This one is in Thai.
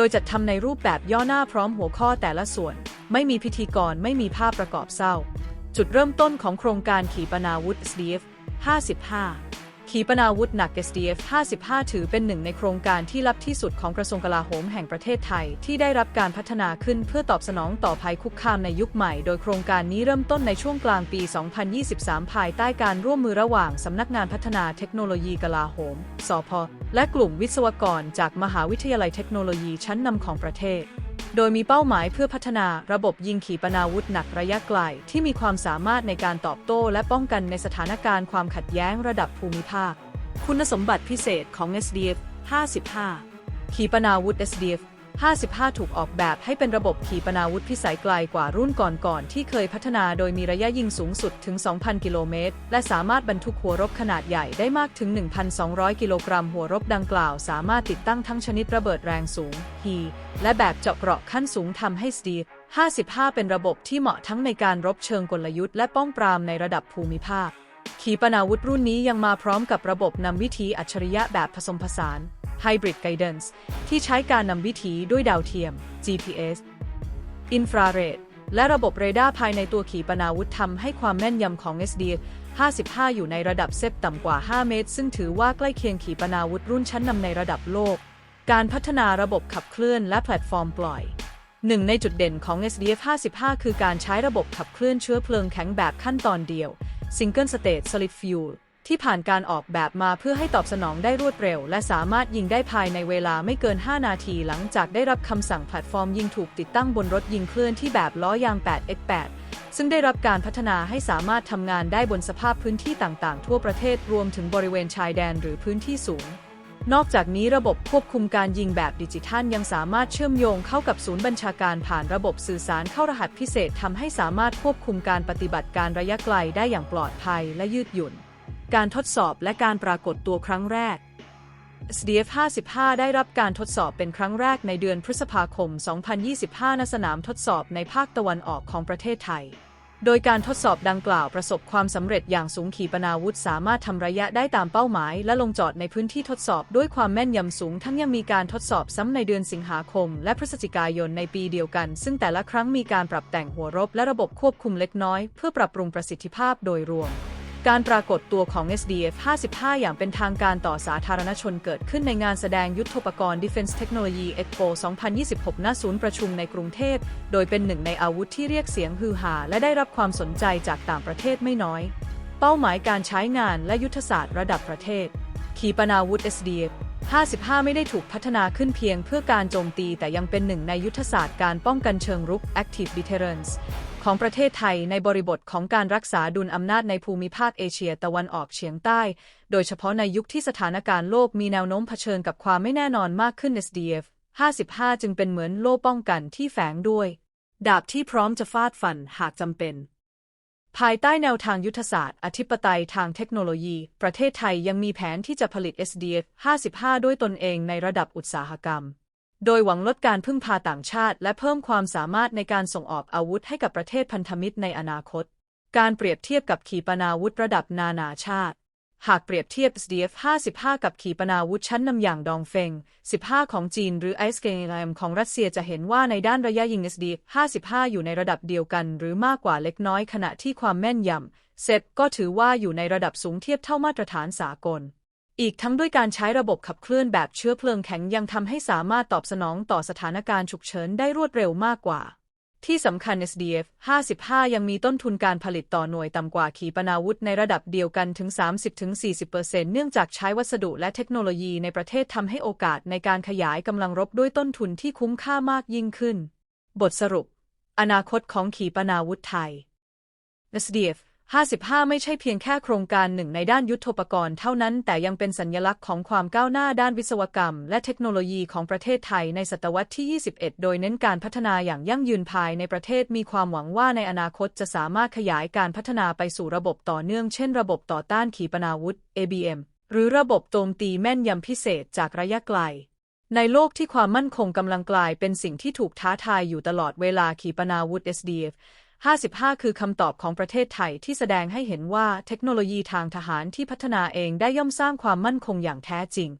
ดยจัดทำในรูปแบบย่อหน้าพร้อมหัวข้อแต่ละส่วน ไม่มีพิธีกรไม่มีภาพประกอบเศร้า จุดเริ่มต้นของโครงการขีปนาวุธ SDF 55 ขีปนาวุธหนัก SDF 55 ถือเป็นหนึ่งในโครงการที่ลับที่สุดของกระทรวงกลาโหมแห่งประเทศไทย ที่ได้รับการพัฒนาขึ้นเพื่อตอบสนองต่อภัยคุกคามในยุคใหม่ โดยโครงการนี้เริ่มต้นในช่วงกลางปี 2023 ภายใต้การร่วมมือระหว่างสำนักงานพัฒนาเทคโนโลยีกลาโหม สพ และกลุ่มวิศวกรจากมหาวิทยาลัยเทคโนโลยีชั้นนำของประเทศ โดยมีเป้าหมายเพื่อพัฒนาระบบยิงขีปนาวุธหนักระยะไกล ที่มีความสามารถในการตอบโต้และป้องกันในสถานการณ์ความขัดแย้งระดับภูมิภาค คุณสมบัติพิเศษของ SDF 55 ขีปนาวุธ SDF 55 ถูกออกแบบให้เป็นระบบขีปนาวุธพิสัยไกลกว่ารุ่นก่อนๆที่เคยพัฒนาโดยมีระยะยิงสูงสุดถึง 2,000 กิโลเมตร และสามารถบรรทุกหัวรบขนาดใหญ่ได้มากถึง 1,200 กิโลกรัม หัวรบดังกล่าว สามารถติดตั้งทั้งชนิดระเบิดแรงสูง HE และแบบเจาะเกราะขั้นสูงทำให้ SDF 55 เป็นระบบที่เหมาะทั้งในการรบเชิงกลยุทธ์และป้องปรามในระดับภูมิภาค ขีปนาวุธรุ่นนี้ยังมาพร้อมกับระบบนำวิถีอัจฉริยะแบบผสมผสาน Hybrid Guidance ที่ใช้การนำวิถีด้วยดาวเทียม GPS อินฟราเรดและระบบเรดาร์ภายในตัวขีปนาวุธทำให้ความแม่นยำของ SD 55 อยู่ในระดับเซฟต่ำกว่า 5 เมตร ซึ่งถือว่าใกล้เคียงขีปนาวุธรุ่นชั้นนำในระดับโลก การพัฒนาระบบขับเคลื่อนและแพลตฟอร์มปล่อยหนึ่งในจุดเด่นของ SDF 55 คือการใช้ระบบขับเคลื่อนเชื้อเพลิงแข็งแบบขั้นตอนเดียว Single State Solid Fuel ที่ผ่านการออกแบบมาเพื่อให้ตอบสนองได้รวดเร็ว และสามารถยิงได้ภายในเวลาไม่เกิน 5 นาทีหลังจากได้รับคำสั่งแพลตฟอร์มยิงถูกติดตั้งบนรถยิงเคลื่อนที่แบบล้อยาง 8x8 ซึ่งได้รับการพัฒนาให้สามารถทำงานได้บนสภาพพื้นที่ต่างๆ ทั่วประเทศรวมถึงบริเวณชายแดนหรือพื้นที่สูง นอกจากนี้ระบบควบคุมการยิงแบบดิจิทัลยังสามารถเชื่อมโยงเข้ากับศูนย์บัญชาการผ่านระบบสื่อสารเข้ารหัสพิเศษทำให้สามารถควบคุมการปฏิบัติการระยะไกลได้อย่างปลอดภัยและยืดหยุ่น การทดสอบและการปรากฏตัวครั้งแรก SDF 55 ได้รับการทดสอบเป็นครั้งแรกในเดือนพฤษภาคม 2025 ณ สนามทดสอบในภาคตะวันออกของประเทศไทย โดยการทดสอบดังกล่าวประสบความสำเร็จอย่างสูงขีปนาวุธสามารถทำระยะได้ตามเป้าหมาย และลงจอดในพื้นที่ทดสอบด้วยความแม่นยำสูง ทั้งยังมีการทดสอบซ้ำในเดือนสิงหาคม และพฤศจิกายนในปีเดียวกัน ซึ่งแต่ละครั้งมีการปรับแต่งหัวรบและระบบควบคุมเล็กน้อย เพื่อปรับปรุงประสิทธิภาพโดยรวม การปรากฏตัวของ SDF 55 อย่างเป็นทางการต่อสาธารณชนเกิดขึ้นในงานแสดงยุทธปกรณ์ Defense Technology Expo 2026 ณ ศูนย์ประชุมในกรุงเทพ โดยเป็นหนึ่งในอาวุธที่เรียกเสียงฮือฮาและได้รับความสนใจจากต่างประเทศไม่น้อย เป้าหมายการใช้งานและยุทธศาสตร์ระดับประเทศ ขีปนาวุธ SDF 55 ไม่ได้ถูกพัฒนาขึ้นเพียงเพื่อการโจมตีแต่ยังเป็นหนึ่งในยุทธศาสตร์การป้องกันเชิงรุก Active Deterrence ของประเทศไทยในบริบทของการรักษาดุลอำนาจในภูมิภาคเอเชียตะวันออกเฉียงใต้ โดยเฉพาะในยุคที่สถานการณ์โลกมีแนวโน้มเผชิญกับความไม่แน่นอนมากขึ้น SDF 55 จึงเป็นเหมือนโล่ป้องกันที่แฝงด้วย ดาบที่พร้อมจะฟาดฟันหากจำเป็น ภายใต้แนวทางยุทธศาสตร์ อธิปไตยทางเทคโนโลยี ประเทศไทยยังมีแผนที่จะผลิต SDF 55 ด้วยตนเองในระดับอุตสาหกรรม โดยหวังลดการพึ่งพาต่างชาติ และเพิ่มความสามารถในการส่งออกอาวุธให้กับประเทศพันธมิตรในอนาคต การเปรียบเทียบกับขีปนาวุธระดับนานาชาติ หากเปรียบเทียบ SDF 55 กับขีปนาวุธชั้นนำอย่างดองเฟง 15 ของจีนหรือไอสเกลมของรัสเซียจะเห็นว่าในด้านระยะยิง SDF 55 อยู่ในระดับเดียวกัน หรือมากกว่าเล็กน้อยขณะที่ความแม่นยำเซตก็ถือว่าอยู่ในระดับสูงเทียบเท่ามาตรฐานสากล อีกทั้งด้วยการใช้ระบบขับเคลื่อนแบบเชื้อเพลิงแข็งยังทำให้สามารถตอบสนองต่อสถานการณ์ฉุกเฉินได้รวดเร็วมากกว่า ที่สำคัญ SDF 55 ยังมีต้นทุนการผลิตต่อหน่วยต่ำกว่าขีปนาวุธในระดับเดียวกันถึง 30-40%เนื่องจากใช้วัสดุและเทคโนโลยีในประเทศทำให้โอกาสในการขยายกำลังรบด้วยต้นทุนที่คุ้มค่ามากยิ่งขึ้น บทสรุป อนาคตของขีปนาวุธไทย SDF 55 ไม่ใช่เพียงแค่โครงการหนึ่งในด้านยุทธปกรณ์เท่านั้น แต่ยังเป็นสัญลักษณ์ของความก้าวหน้าด้านวิศวกรรม และเทคโนโลยีของประเทศไทยในศตวรรษที่ 21 โดยเน้นการพัฒนาอย่างยั่งยืนภายในประเทศมีความหวังว่าในอนาคตจะสามารถขยายการพัฒนาไปสู่ระบบต่อเนื่อง เช่นระบบต่อต้านขีปนาวุธ ABM หรือระบบโจมตีแม่นยำพิเศษจากระยะไกล ในโลกที่ความมั่นคงกำลังกลายเป็นสิ่งที่ถูกท้าทายอยู่ตลอดเวลาขีปนาวุธ SDF 55 คือคำตอบของประเทศไทยที่แสดงให้เห็นว่าเทคโนโลยีทางทหารที่พัฒนาเองได้ย่อมสร้างความมั่นคงอย่างแท้จริง